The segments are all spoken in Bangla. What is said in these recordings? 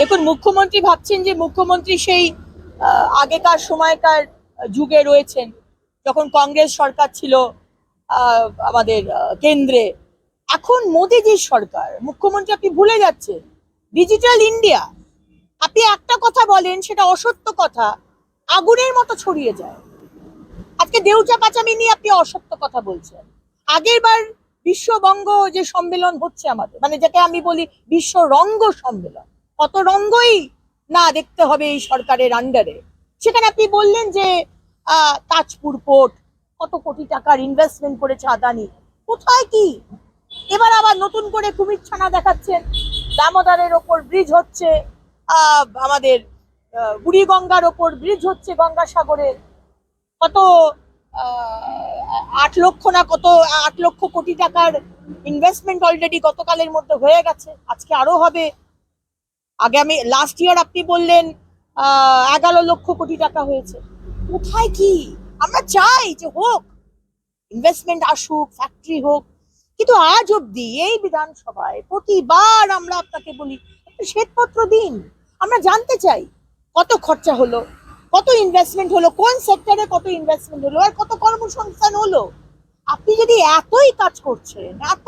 দেখুন, মুখ্যমন্ত্রী ভাবছেন যে মুখ্যমন্ত্রী সেই আগেকার সময়কার যুগে রয়েছেন। যখন কংগ্রেস সরকার ছিল আমাদের কেন্দ্রে। এখন মোদিজির সরকার, মুখ্যমন্ত্রী আপনি ভুলে যাচ্ছেন। ডিজিটাল ইন্ডিয়া আপনি একটা কথা বলেন, সেটা অসত্য কথা, আগুনের মতো ছড়িয়ে যায়। আজকে দেউচা পাচামি নিয়ে আপনি অসত্য কথা বলছেন। আগের বার বিশ্ববঙ্গ যে সম্মেলন হচ্ছে আমাদের মানে যাকে আমি বলি বিশ্ব রঙ্গ সম্মেলন কত রঙ্গই না দেখতে হবে এই সরকারের আন্ডারে সেখানে আপনি বললেন যে তাজপুর পোর্ট কত কোটি টাকার ইনভেস্টমেন্ট করেছে আদানি। কোথায় কি? এবার আবার নতুন করে কুমির ছানা দেখাচ্ছেন। দামোদরের ওপর ব্রিজ হচ্ছে আমাদের আহ, বুড়িগঙ্গার ওপর ব্রিজ হচ্ছে গঙ্গাসাগরে। কত আট লক্ষ না কত আট লক্ষ কোটি টাকার ইনভেস্টমেন্ট অলরেডি গতকালের মধ্যে হয়ে গেছে। আজকে আরও হবে। আগামী লাস্ট ইয়ার আপনি বললেন এগারো লক্ষ কোটি টাকা হয়েছে। কোথায় কি? আমরা চাই যে হোক ইনভেস্টমেন্ট আসুক ফ্যাক্টরি হোক, কিন্তু আজ অব্দি এই বিধানসভায় প্রতিবার আমরা আপনাকে বলি শ্বেতপত্র দিন। আমরা জানতে চাই, কত খরচা হলো, কত ইনভেস্টমেন্ট হলো, কোন সেক্টরে কত ইনভেস্টমেন্ট হলো, আর কত কর্মসংস্থান হলো? আপনি যদি এতই কাজ করছেন, এত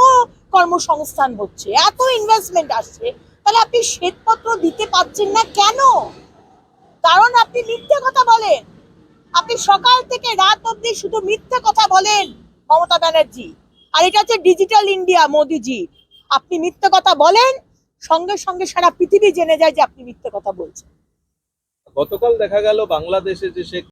কর্মসংস্থান হচ্ছে, এত ইনভেস্টমেন্ট আসছে তাহলে আপনি শ্বেতপত্র দিতে পারছেন না কেন? কারণ আপনি মিথ্যে কথা বলেন। আপনি সকাল থেকে রাত অবধি শুধু মিথ্যে কথা বলেন, মমতা ব্যানার্জি। আর এটা হচ্ছে ডিজিটাল ইন্ডিয়া, মোদিজি। আপনি মিথ্যে কথা বলেন, সঙ্গে সঙ্গে সারা পৃথিবী জেনে যায় যে আপনি মিথ্যে কথা বলছেন। গতকাল দেখা গেল বাংলাদেশে যে শেখ